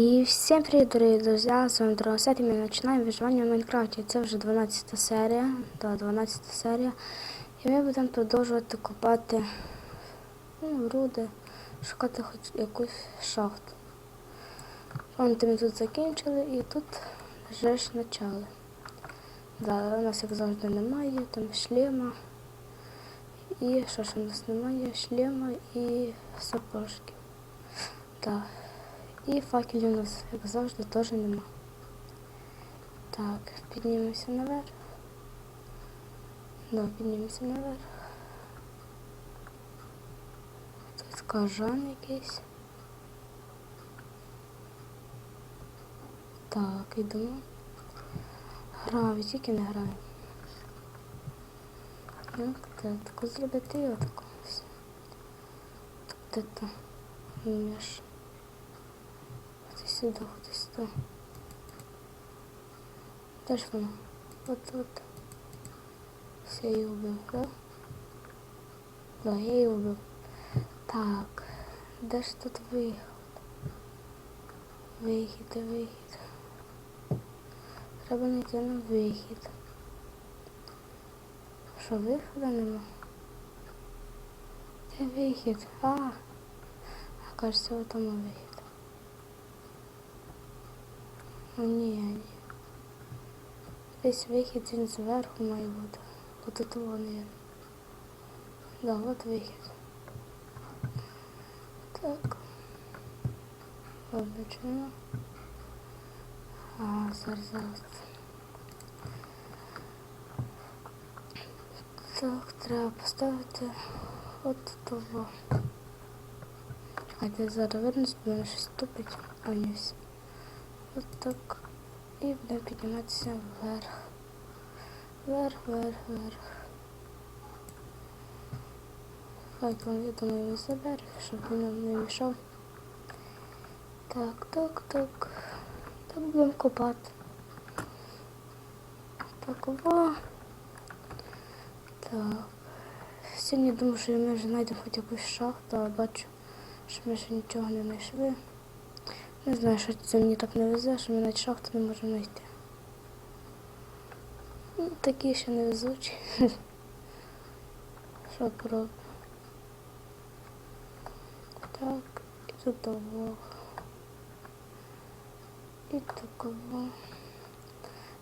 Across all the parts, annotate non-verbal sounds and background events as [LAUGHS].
І всім привіт, дорогі друзі! З вами Дрогосет, і ми починаємо виживання в Майнкрафті. Це вже 12 серія. Так, 12 серія. І ми будемо продовжувати копати ну, руди, шукати хоч якусь шахту. Пам'ятаєте, ми тут закінчили і тут вже ж почали. Да, у нас, як завжди, немає, там шлема. І що ж у нас немає? Шлема і сапожки. Так. І факелів у нас, як завжди, теж нема. Так, піднімемося наверх. Да, піднімемося наверх. Тут кажан якийсь. Так, йдемо. Граю, тільки не граю. Ну, так, таку зробити і отаку. Тут це між. Сюди, ходи сюди. Де ж воно? От тут. Все, я її да? Да, я її убив. Так, де ж тут виход? Вихід, вихід. Треба знайти на вихід. Що, виходу нема? Де вихід? А, кажется, вот там вихід. О, ні, ні. Десь вихід він зверху має бути. Бо тут є. Да, от вихід. Так. Вибачено. А, зараз, зараз. Так, треба поставити от того. Чекайте, я зараз вернусь, бо мене щось тупить. А. От так. І будемо підніматися вверх. Вверх, вверх, вверх. Факел, я думаю, забере, щоб він нам не мішав. Так, так, так. Так будемо копати. Так, во. Так. Сьогодні думаю, що ми вже знайдемо хоч якусь шахту, але бачу, що ми ще нічого не знайшли. Не знаю, що це мені так не везе, що ми навіть шахту не можемо знайти. Ну, такі ще не везучі. [LAUGHS] Що пробую? Так, і тут того. І такого.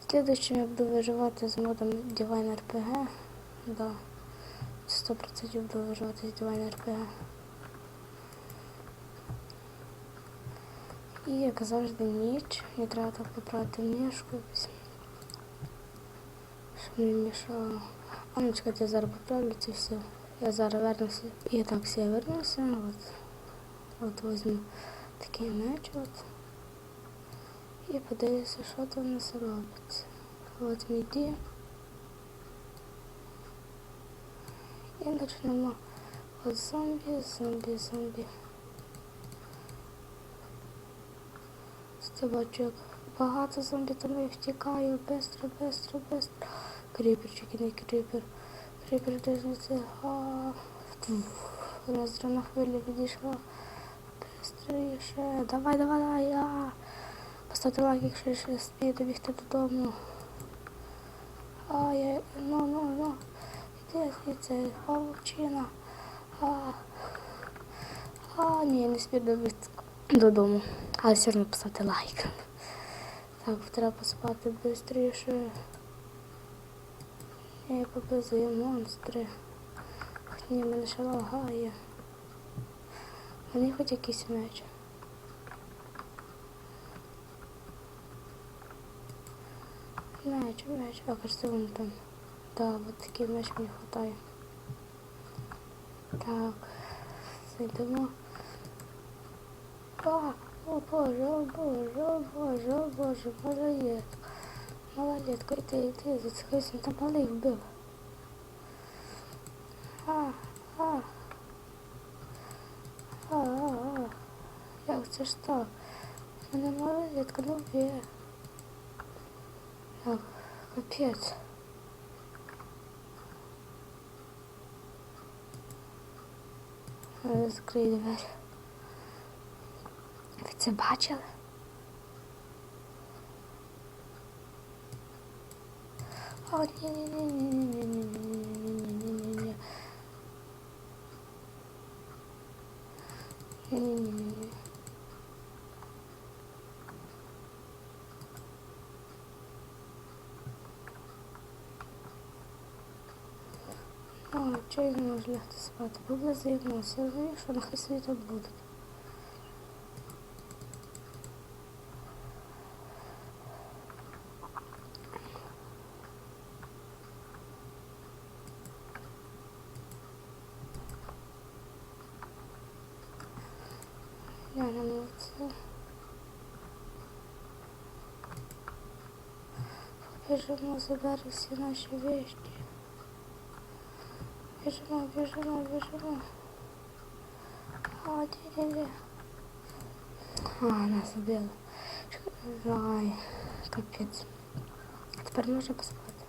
Слідуючим я буду виживати з модом Divine RPG. Да. 100% буду виживати з Divine RPG. І як завжди ніч. Мені треба так поправити мішку якусь. Щоб не мішало. А ну чекайте, я зараз поправлю це все. Я зараз вернуся. І так все я вернуся. От, от візьму такий меч. От. І подивлюся, що там у нас робиться. От міді. І почнемо. От зомбі, зомбі, зомбі. Як багато зомбі, тому я втікаю. Бистро, бистро, бистро. Кріперчик, не кріпер. Кріпер дивиться. А, Роздрана хвиля підійшла. Бистріше. Давай, давай, давай. А. Поставте лайк, якщо ще спію добігти додому. А, я, ну, ну, ну. Іди, звідси, павучина. А, а, ні, не спію добігти додому. Але все одно поставте лайк. Так, треба поспати швидше. Я показую монстри. Ні, мене ще лагає. Мені хоч якийсь меч. Меч, меч. А кажется, вон там. Да, вот такий меч мені хватає. Так, зайдемо. А, о боже, о боже, о боже, о боже, малолетка. Малолетка, іди, іди, зацікайся, там малий вбив. А, а. А, а, а. Як це ж так? Мене малолетка не вб'є. Так, капець. Закрий двері. це бачили? О, ні ні ні ні ні ні ні ні ні ні ні Чай можна спати, поблизу, все, що нехай світом будуть. Це. Біжимо, забери всі наші вещи. Біжимо, біжимо, біжимо. А, ді-ді-ді. А, нас убили. Ай, капець. Тепер можна поспати.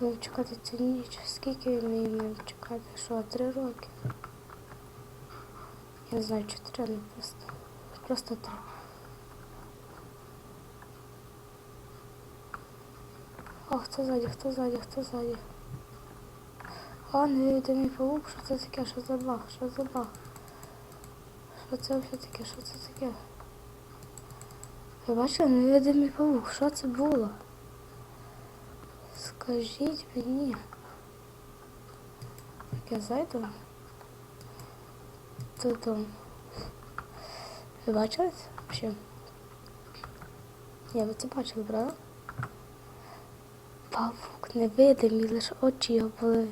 Будемо чекати цю ніч. Скільки ми маємо чекати? Що, три роки? Я не знаю, чотири, ну просто. Просто три. О, хто ззаді, хто ззаді, хто ззаді? А, невидимий паук, що це таке, що за баг, що за баг? Що це взагалі таке, що це таке? Ви бачили, невидимий паук, що це було? Скажіть мені. Так я зайду додому. Ви бачили це взагалі? Ні, ви це бачили, правда? Павук невидимий, лише очі його були.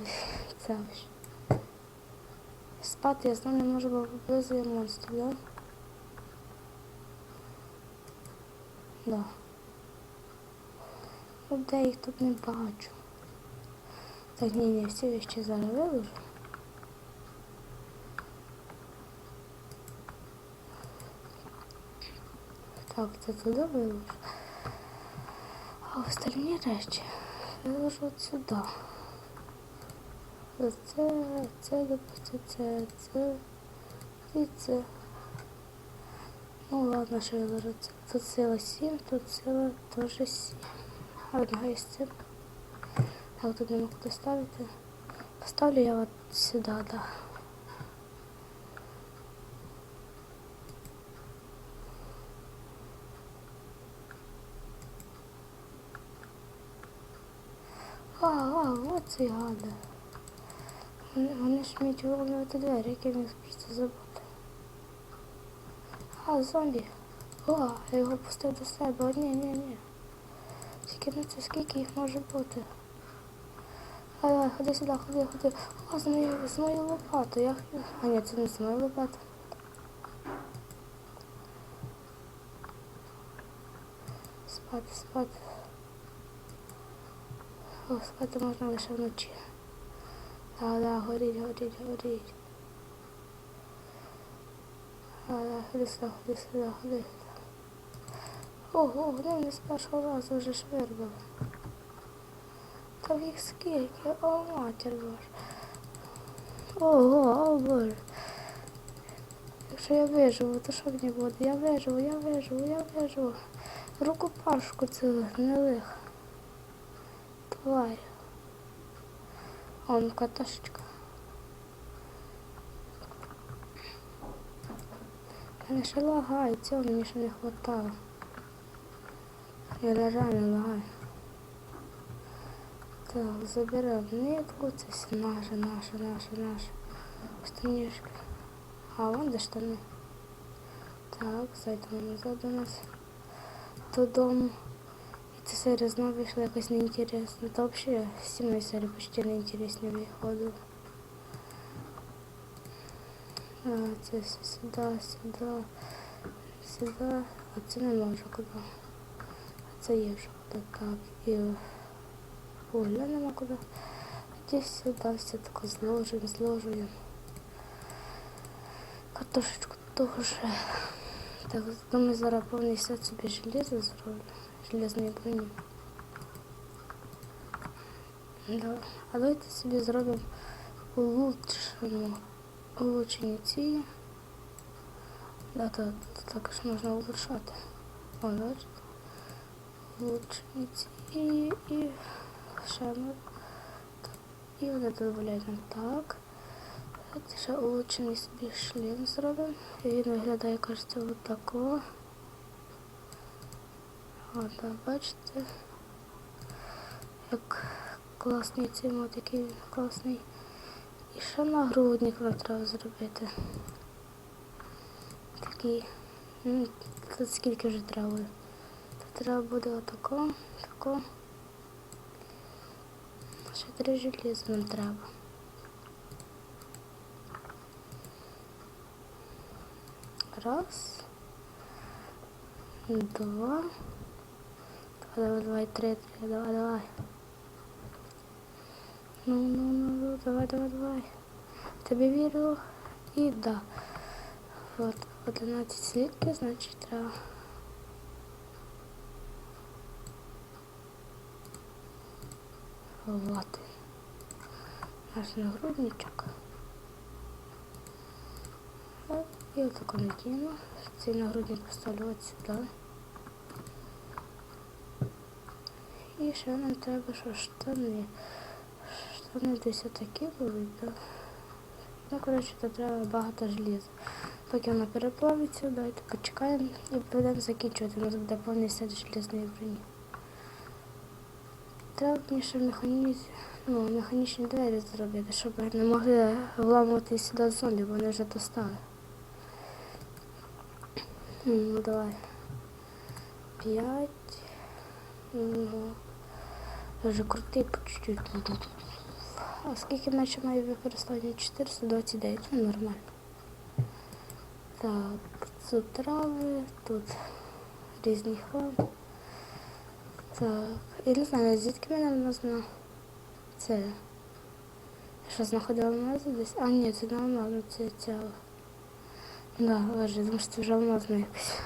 Спати я знову не можу, бо поблизу є монстр, да? Да. Ну, де їх тут не бачу. Так, ні, ні, всі вещі зараз виложу. Так, це туди виложу. А остальні речі виложу сюди. Це, це, допустим, це, це і це. Ну ладно, що виложу. Це- Тут сила 7, тут сила теж 7. Одна із цим. Так, тут нема куди ставити. Поставлю я от сюди, да. А, а, от ці гади. Вони, вони ж вміють виламувати двері, які міг просто забути. А, зомбі. О, я його пустив до себе. О, ні, ні, ні. Тільки не це скільки їх може бути. А, давай, ходи сюди, ходи, ходи. О, з моєю, з моєю лопатою. Я... А ні, це не з моєю лопатою. Спати, спати. О, спати можна лише вночі. Да, да, горіть, горіть, горіть. А, да, ходи сюди, ходи сюди. Ого, вони не з першого разу вже швирбали. Там їх скільки, о, матір боже. Ого, о боже. Якщо я виживу, то що мені буде? Я виживу, я виживу, я виживу. Руку пашку Рукопашку цю гнилих. Тварь. Он каташечка. Мене ще лагає, цього мені ще не хватало. Я реально лагаю. Так, заберемо нитку, це все наше, наше, наше, наше. Штанішки. А, вон де штани. Так, зайдемо назад до нас. Додому. Эта серия снова вышла якось неинтересно. Это вообще все мои серии почти неинтереснее выходу. А, это сюда, сюда, сюда. А це нема вже куди. А це є вже куди. Так, і вугля нема куди. Десь сюди все таке зложуємо, зложуємо. Картошечку теж. Так, думаю, зараз повний сет собі железо зроблю Железної броні. Да. А давайте собі зробимо улучшену, улучшені ці. Да, то, то також можна улучшати. О, бачите? лучниці і, і ще ми. І вони додають нам так. Давайте ще улучшений собі шлем зробимо. І він виглядає, кажеться, от такого. От, бачите, як класний цей мод, який він класний. І ще нагрудник нам треба зробити. Такий. ну, Тут скільки вже треба буде? Тут треба буде отако, тако. Ще три желіза нам треба. Раз. Два. Давай, давай, давай, три, три, давай, давай. Ну, ну, ну, ну, давай, давай, давай. Тобі вірю. І да. Вот 11 слідків, значить треба. Вот. Наш нагрудничок. От, І отако накину. Цей нагрудник поставлю от сюди. І ще нам треба, що штани. Штани десь отакі будуть, да? Ну, коротше, то треба багато желіза. Поки воно переплавиться, давайте почекаємо і будемо закінчувати. У нас буде повний сет желізної броні. Треба мені ще механізм, ну, механічні двері зробити, щоб не могли вламувати сюди зомбі, бо вони вже достали. Ну давай. П'ять. Ну, крутий по чуть-чуть. А скільки меча має використання? 429, ну нормально. Так, тут трави, тут різні хлам. Так, я не знаю, звідки мене знала. Це. Я що знаходила алмази десь? А ні, це не алмазно, це ця. Да, лежить, тому що це вже алмазна якась.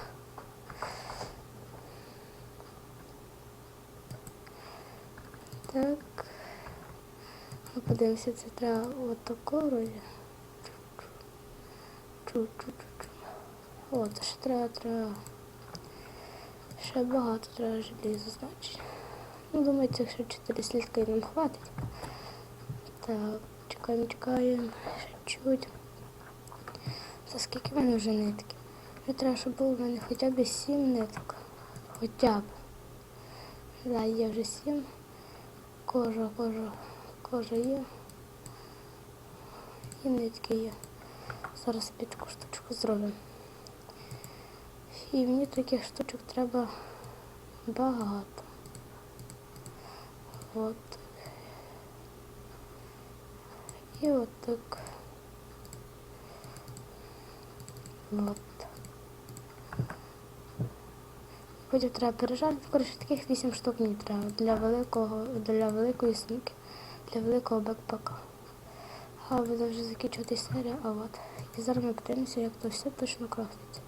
Так. Ну, подивимося, це треба отако вроді. О, це ще треба, треба. Ще багато треба желіза, значить. Ну, думаю, цих ще 4 слідка і нам хватить. Так, чекаємо, чекаємо. Ще чуть. Це скільки в мене вже нитки? Мені треба, щоб було в мене хоча б 7 ниток. Хоча б. Да, є вже 7. Кожа, кожа, кожа є. І нитки є. Зараз собі таку штучку зробимо. І мені таких штучок треба багато. От. І от так. От. Потім треба пережарити. Коротше, таких 8 штук мені треба для великого, для великої сумки, для великого бекпака. А буде вже закінчувати серія, а от. І зараз ми подивимося, як то все точно крафтиться.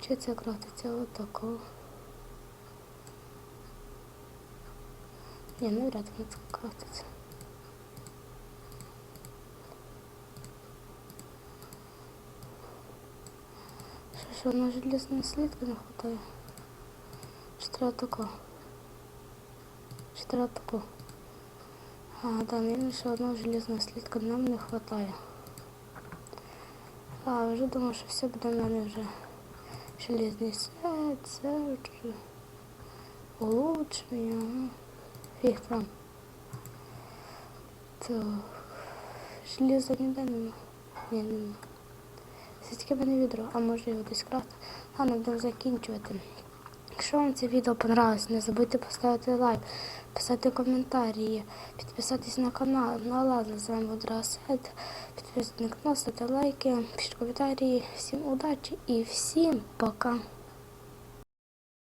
Чи це крафтиться от такого. Ні, навряд воно це крафтиться. Що, що, на железної слідки не хватає? Треба тако? Чи тако? А, да, мені ще одного железного слідка нам не хватає. А, вже думав, що все буде в мене вже железний сет, це улучшення. ну, Фіг там. Так. Железа ніде нема. Ні, нема. Це тільки в мене відро, а може його десь крафти. Ладно, будемо закінчувати. Якщо вам це відео понравилось, не забудьте поставити лайк, писати коментарі, підписатись на канал. Ну а з вами був Драсет. Підписуйтесь на канал, ставте лайки, пишіть коментарі. Всім удачі і всім пока.